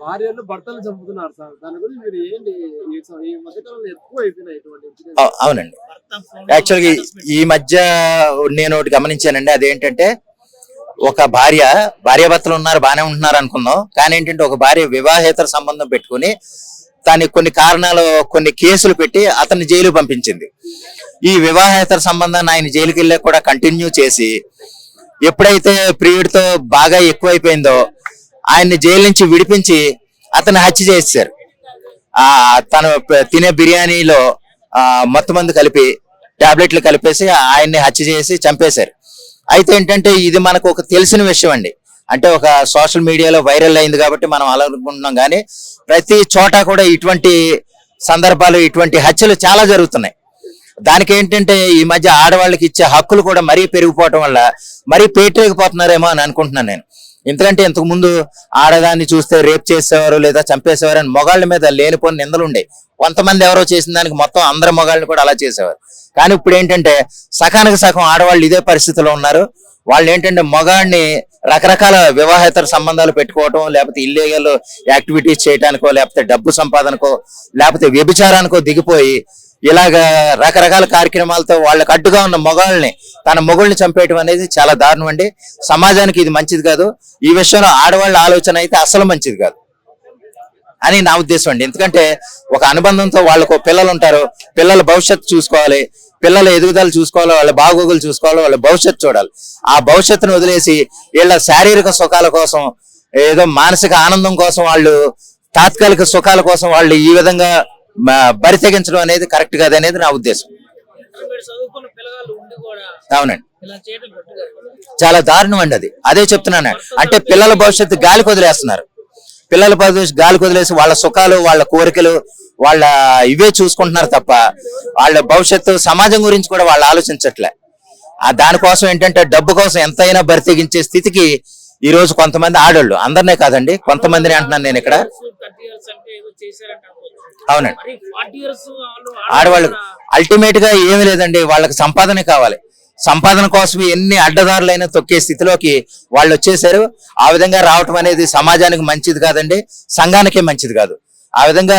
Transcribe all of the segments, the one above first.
భార్యలు భర్తలు చంపుతున్నారు సార్. దాని గురించి మీరు ఏంటి ఈ మధ్యకాలంలో ఎక్కువ అయిపోయినాయి ఇటువంటి అవునండి. యాక్చువల్గా ఈ మధ్య నేను ఒకటి గమనించానండి. అదేంటంటే ఒక భార్య భార్యాభర్తలు ఉన్నారు బాగానే ఉంటున్నారు అనుకుందాం. కానీ ఏంటంటే ఒక భార్య వివాహేతర సంబంధం పెట్టుకుని దానికి కొన్ని కారణాలు కొన్ని కేసులు పెట్టి అతన్ని జైలు పంపించింది. ఈ వివాహేతర సంబంధాన్ని ఆయన జైలుకి వెళ్ళి కూడా కంటిన్యూ చేసి ఎప్పుడైతే ప్రియుడితో బాగా ఎక్కువైపోయిందో ఆయన్ని జైలు నుంచి విడిపించి అతను హత్య చేశారు. ఆ తను తినే బిర్యానీలో ఆ మొత్తం మంది కలిపి టాబ్లెట్లు కలిపేసి ఆయన్ని హత్య చేసి చంపేశారు. అయితే ఏంటంటే ఇది మనకు ఒక తెలిసిన విషయం అండి. అంటే ఒక సోషల్ మీడియాలో వైరల్ అయింది కాబట్టి మనం అలా అనుకుంటున్నాం కానీ ప్రతి చోట కూడా ఇటువంటి సందర్భాలు ఇటువంటి హత్యలు చాలా జరుగుతున్నాయి. దానికి ఏంటంటే ఈ మధ్య ఆడవాళ్ళకి ఇచ్చే హక్కులు కూడా మరీ పెరిగిపోవటం వల్ల మరీ పేటరేగిపోతున్నారేమో అని అనుకుంటున్నాను నేను. ఎందుకంటే ఇంతకు ముందు ఆడదాన్ని చూస్తే రేప్ చేసేవారు లేదా చంపేసేవారు అని మొగాళ్ళ మీద లేనిపోని నిందలు ఉండే. కొంతమంది ఎవరో చేసిన దానికి మొత్తం అందరి మొగాళ్ళని కూడా అలా చేసేవారు. కానీ ఇప్పుడు ఏంటంటే సకానికి సగం ఆడవాళ్ళు ఇదే పరిస్థితిలో ఉన్నారు. వాళ్ళు ఏంటంటే మగాడిని రకరకాల వివాహేతర సంబంధాలు పెట్టుకోవటం లేకపోతే ఇల్లీగల్ యాక్టివిటీస్ చేయడానికో లేకపోతే డబ్బు సంపాదనకో లేకపోతే వ్యభిచారానికో దిగిపోయి ఇలాగ రకరకాల కార్యక్రమాలతో వాళ్ళకి అడ్డుగా ఉన్న మొగాళ్ళని తన మొగుల్ని చంపేయటం అనేది చాలా దారుణం అండి. సమాజానికి ఇది మంచిది కాదు. ఈ విషయంలో ఆడవాళ్ళ ఆలోచన అయితే అసలు మంచిది కాదు అని నా ఉద్దేశం అండి. ఎందుకంటే ఒక అనుబంధంతో వాళ్ళకు పిల్లలు ఉంటారు. పిల్లల భవిష్యత్తు చూసుకోవాలి. పిల్లల ఎదుగుదల చూసుకోవాలి. వాళ్ళ బాగోగులు చూసుకోవాలి. వాళ్ళ భవిష్యత్తు చూడాలి. ఆ భవిష్యత్తును వదిలేసి వీళ్ళ శారీరక సుఖాల కోసం ఏదో మానసిక ఆనందం కోసం వాళ్ళు తాత్కాలిక సుఖాల కోసం వాళ్ళు ఈ విధంగా బరి తెగించడం అనేది కరెక్ట్ కాదు అనేది నా ఉద్దేశం. అవునండి. చాలా దారుణం అండి అది. అదే చెప్తున్నాను. అంటే పిల్లల భవిష్యత్తు గాలికి వదిలేస్తున్నారు పిల్లల భవిష్యత్తు గాలికి వదిలేసి వాళ్ళ సుఖాలు వాళ్ళ కోరికలు వాళ్ళ ఇవే చూసుకుంటున్నారు తప్ప వాళ్ళ భవిష్యత్తు సమాజం గురించి కూడా వాళ్ళు ఆలోచించట్లే. ఆ దానికోసం ఏంటంటే డబ్బు కోసం ఎంతైనా బరితెగించే స్థితికి ఈ రోజు కొంతమంది ఆడోళ్ళు అందరినే కాదండి కొంతమందిని అంటున్నాను నేను ఇక్కడ. అవునండి. ఆడవాళ్ళు అల్టిమేట్గా ఏమి లేదండి వాళ్ళకి సంపాదన కావాలి. సంపాదన కోసం ఎన్ని అడ్డదారులైనా తొక్కే స్థితిలోకి వాళ్ళు వచ్చేసారు ఆ విధంగా రావటం అనేది సమాజానికి మంచిది కాదండి సంఘానికే మంచిది కాదు. ఆ విధంగా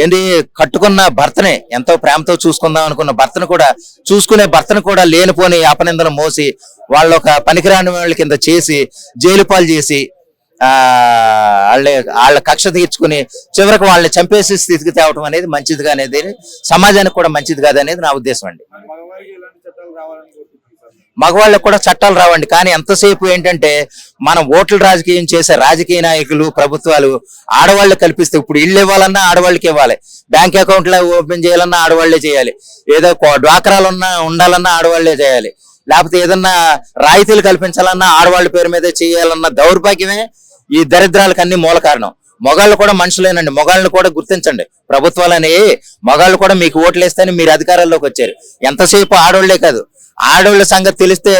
ఏంటి కట్టుకున్న భర్తనే ఎంతో ప్రేమతో చూసుకుందాం అనుకున్న భర్తను కూడా చూసుకునే భర్తను కూడా లేనిపోని అపనిందలు మోసి వాళ్ళ ఒక పనికిరాని వాళ్ళ కింద చేసి జైలు పాలు చేసి వాళ్ళ వాళ్ళ కక్ష తీర్చుకుని చివరికి వాళ్ళని చంపేసి స్థితికి తేవటం అనేది మంచిది అనేది సమాజానికి కూడా మంచిది కాదనేది అనేది నా ఉద్దేశం అండి. మగవాళ్ళకు కూడా చట్టాలు రావండి. కానీ ఎంతసేపు ఏంటంటే మనం ఓట్ల రాజకీయం చేసే రాజకీయ నాయకులు ప్రభుత్వాలు ఆడవాళ్ళు కల్పిస్తే ఇప్పుడు ఇల్లు ఇవ్వాలన్నా ఆడవాళ్ళకి ఇవ్వాలి. బ్యాంక్ అకౌంట్లు ఓపెన్ చేయాలన్నా ఆడవాళ్ళే చేయాలి. ఏదో డ్వాక్రాలున్నా డ్వాక్రాలు ఉండాలన్నా ఆడవాళ్ళే చేయాలి. లేకపోతే ఏదన్నా రాయితీలు కల్పించాలన్నా ఆడవాళ్ళ పేరు మీదే చేయాలన్న దౌర్భాగ్యమే ఈ దరిద్రాలకు అన్ని మూల కారణం. మొగాళ్ళు కూడా మనుషులేనండి. మొగాళ్ళని కూడా గుర్తించండి. ప్రభుత్వాలని మొగాళ్ళు కూడా మీకు ఓట్లు వేస్తేనే మీరు అధికారంలోకి వచ్చారు. ఎంతసేపు ఆడవాళ్ళే కాదు. ఆడవాళ్ళ సంగతి తెలిస్తే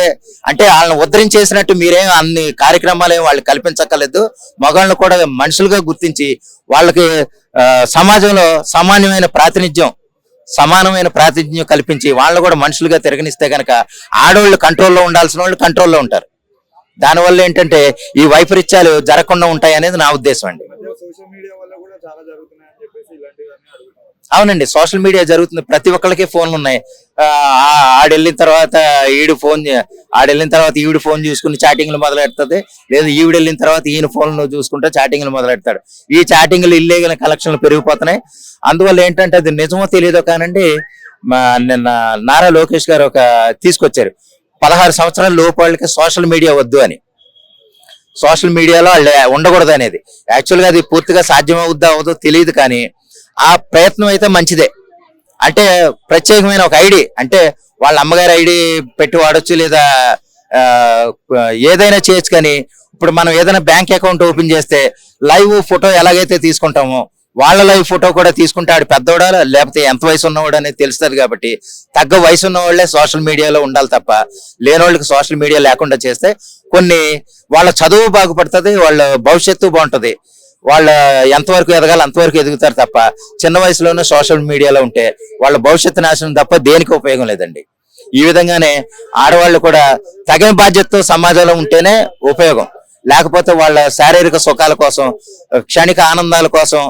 అంటే వాళ్ళని ఉద్ధరించేసినట్టు మీరేం అన్ని కార్యక్రమాలు ఏం వాళ్ళు కల్పించక్కర్లేదు. మగాళ్ళని కూడా మనుషులుగా గుర్తించి వాళ్ళకి సమాజంలో సమానమైన ప్రాతినిధ్యం సమానమైన ప్రాతినిధ్యం కల్పించి వాళ్ళని కూడా మనుషులుగా తిరగనిస్తే కనుక ఆడవాళ్ళు కంట్రోల్లో ఉండాల్సిన వాళ్ళు కంట్రోల్లో ఉంటారు. దానివల్ల ఏంటంటే ఈ వైపరీత్యాలు జరగకుండా ఉంటాయి అనేది నా ఉద్దేశం అండి. సోషల్ మీడియా వల్ల కూడా చాలా జరుగుతున్నాయి అవునండి సోషల్ మీడియా జరుగుతుంది. ప్రతి ఒక్కరికి ఫోన్లు ఉన్నాయి. ఆడెళ్ళిన తర్వాత ఈడు ఫోన్ ఆడెళ్ళిన తర్వాత ఈవిడ ఫోన్ చూసుకుని చాటింగ్లు మొదలు పెడుతుంది లేదా ఈవిడ వెళ్ళిన తర్వాత ఈయన ఫోన్లు చూసుకుంటే చాటింగ్లు మొదలు పెడతాడు ఈ చాటింగ్లు ఇల్లీగల్ కలెక్షన్లు పెరిగిపోతున్నాయి. అందువల్ల ఏంటంటే అది నిజమో తెలియదో కానండి నిన్న నారా లోకేష్ గారు ఒక తీసుకొచ్చారు. పదహారు సంవత్సరాల లోపు వాళ్ళకి సోషల్ మీడియా వద్దు అని. సోషల్ మీడియాలో వాళ్ళు ఉండకూడదు అనేది. యాక్చువల్గా అది పూర్తిగా సాధ్యమవుద్దా అవుదో తెలియదు కానీ ఆ ప్రయత్నం అయితే మంచిదే. అంటే ప్రత్యేకమైన ఒక ఐడి అంటే వాళ్ళ అమ్మగారి ఐడి పెట్టి వాడొచ్చు లేదా ఏదైనా చేయొచ్చు కానీ ఇప్పుడు మనం ఏదైనా బ్యాంక్ అకౌంట్ ఓపెన్ చేస్తే లైవ్ ఫోటో ఎలాగైతే తీసుకుంటామో వాళ్ళ లైవ్ ఫోటో కూడా తీసుకుంటే ఆడు పెద్దవాడా లేకపోతే ఎంత వయసు ఉన్నవాడు అనేది తెలుస్తుంది కాబట్టి తగ్గ వయసు ఉన్న వాళ్ళే సోషల్ మీడియాలో ఉండాలి తప్ప లేని వాళ్ళకి సోషల్ మీడియా లేకుండా చేస్తే కొన్ని వాళ్ళ చదువు బాగుపడుతుంది వాళ్ళ భవిష్యత్తు బాగుంటుంది. వాళ్ళ ఎంతవరకు ఎదగాలి అంతవరకు ఎదుగుతారు తప్ప చిన్న వయసులోనే సోషల్ మీడియాలో ఉంటే వాళ్ళ భవిష్యత్తు నాశనం తప్ప దేనికి ఉపయోగం లేదండి. ఈ విధంగానే ఆడవాళ్ళు కూడా తగిన బాధ్యతతో సమాజంలో ఉంటేనే ఉపయోగం. లేకపోతే వాళ్ళ శారీరక సుఖాల కోసం క్షణిక ఆనందాల కోసం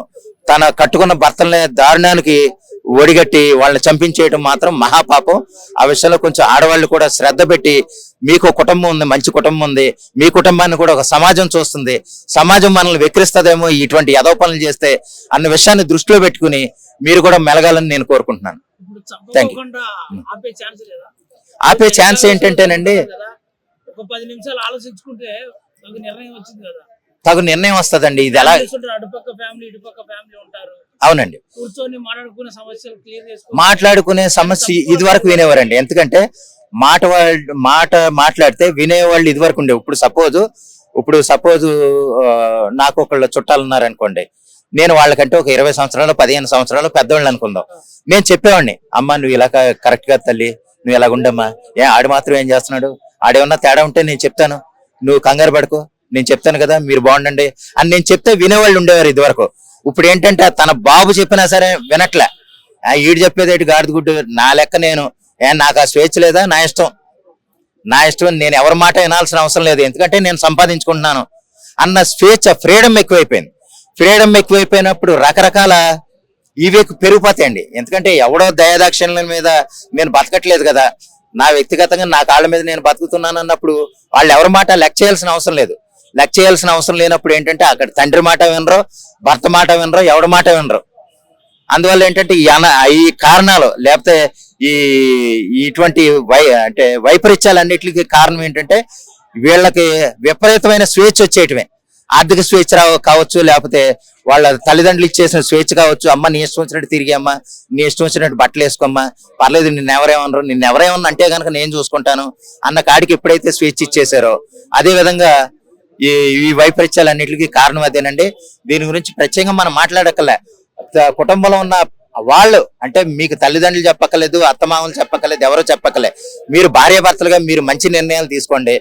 తన కట్టుకున్న భర్తల్ని దారుణానికి ఒడిగట్టి వాళ్ళని చంపించేయడం మాత్రం మహాపాపం. ఆ విషయంలో కొంచెం ఆడవాళ్ళు కూడా శ్రద్ధ పెట్టి మీకు కుటుంబం ఉంది మంచి కుటుంబం ఉంది మీ కుటుంబాన్ని కూడా ఒక సమాజం చూస్తుంది సమాజం మనల్ని వెక్కిరిస్తుందేమో ఇటువంటి యదవ పనులు చేస్తే అన్న విషయాన్ని దృష్టిలో పెట్టుకుని మీరు కూడా మెలగాలని నేను కోరుకుంటున్నాను. Thank you. చంపకుండా ఆపే ఛాన్స్ ఏంటంటేనండి ఒక పది నిమిషాలు ఆలోచించుకుంటే నిర్ణయం వచ్చింది కదా. తగు నిర్ణయం వస్తుందండి. ఇది ఎలా అవునండి. మాట్లాడుకునే సమస్య ఇది వరకు వినేవారండి. ఎందుకంటే మాట వాళ్ళు మాట మాట్లాడితే వినేవాళ్ళు ఇది వరకు ఉండే ఇప్పుడు సపోజ్ ఇప్పుడు సపోజ్ నాకు ఒకళ్ళు చుట్టాలు ఉన్నారనుకోండి. నేను వాళ్ళకంటే ఒక ఇరవై సంవత్సరాలు పదిహేను సంవత్సరాలు పెద్దవాళ్ళు అనుకుందాం. నేను చెప్పేవాడిని అమ్మా నువ్వు ఇలా కరెక్ట్గా తల్లి నువ్వు ఇలా ఉండమ్మా ఏ ఆడు మాత్రం ఏం చేస్తున్నాడు? ఆడేమన్నా తేడా ఉంటే నేను చెప్తాను. నువ్వు కంగారు పడుకో. నేను చెప్తాను కదా మీరు బాగుండండి. అని నేను చెప్తే వినేవాళ్ళు ఉండేవారు ఇదివరకు. ఇప్పుడు ఏంటంటే తన బాబు చెప్పినా సరే వినట్లే. ఆ ఈడు చెప్పేది ఏంటి గుడ్డు? నా లెక్క నేను. ఏ నాకు ఆ స్వేచ్ఛ లేదా? నా ఇష్టం. నా ఇష్టం నేను ఎవరి మాట వినాల్సిన అవసరం లేదు. ఎందుకంటే నేను సంపాదించుకుంటున్నాను. అన్న స్వేచ్ఛ ఫ్రీడమ్ ఎక్కువైపోయింది. ఫ్రీడమ్ ఎక్కువైపోయినప్పుడు రకరకాల ఇవి పెరిగిపోతాయండి. ఎందుకంటే ఎవడో దయాదాక్షిణ్యం మీద నేను బతకట్లేదు కదా. నా వ్యక్తిగతంగా నా కాళ్ళ మీద నేను బతుకుతున్నాను అన్నప్పుడు వాళ్ళు ఎవరి మాట లెక్క చేయాల్సిన అవసరం లేదు. లెక్క చేయాల్సిన అవసరం లేనప్పుడు ఏంటంటే అక్కడ తండ్రి మాట వినరు భర్త మాట వినరు ఎవడి మాట వినరు. అందువల్ల ఏంటంటే ఈ అన ఈ కారణాలు లేకపోతే ఈ ఇటువంటి వై అంటే వైపరీత్యాలన్నిటికీ కారణం ఏంటంటే వీళ్ళకి విపరీతమైన స్వేచ్ఛ వచ్చేయటమే. ఆర్థిక స్వేచ్ఛ రావ- కావచ్చు లేకపోతే వాళ్ళ తల్లిదండ్రులు ఇచ్చేసిన స్వేచ్ఛ కావచ్చు అమ్మ నీ ఇష్టం వచ్చినట్టు తిరిగి అమ్మ నీ ఇష్టం వచ్చినట్టు బట్టలు వేసుకోమ్మా పర్లేదు నిన్ను ఎవరేమన్నారు నిన్ను ఎవరేమన్నా అంటే కనుక నేను చూసుకుంటాను అన్న కాడికి ఎప్పుడైతే స్వేచ్ఛ ఇచ్చేసారో అదే విధంగా ఈ ఈ వైపరీత్యాలన్నిటికీ కారణం అదేనండి. దీని గురించి ప్రత్యేకంగా మనం మాట్లాడక్కర్లే. కుటుంబంలో ఉన్న వాళ్ళు అంటే మీకు తల్లిదండ్రులు చెప్పక్కలేదు అత్తమామలు చెప్పక్కలేదు ఎవరో చెప్పక్కలే మీరు భార్యాభర్తలుగా మీరు మంచి నిర్ణయాలు తీసుకోండి.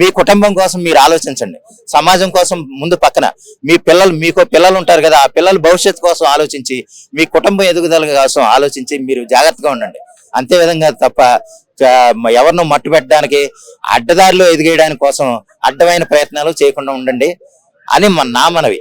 మీ కుటుంబం కోసం మీరు ఆలోచించండి. సమాజం కోసం ముందు పక్కన. మీ పిల్లలు మీకు పిల్లలు ఉంటారు కదా ఆ పిల్లల భవిష్యత్తు కోసం ఆలోచించి మీ కుటుంబం ఎదుగుదల కోసం ఆలోచించి మీరు జాగ్రత్తగా ఉండండి. అంతే విధంగా తప్ప చ- ఎవరినో మట్టు పెట్టడానికి అడ్డదారిలో ఎదిగేయడానికి కోసం అడ్డమైన ప్రయత్నాలు చేయకుండా ఉండండి అని మన నా మనవి.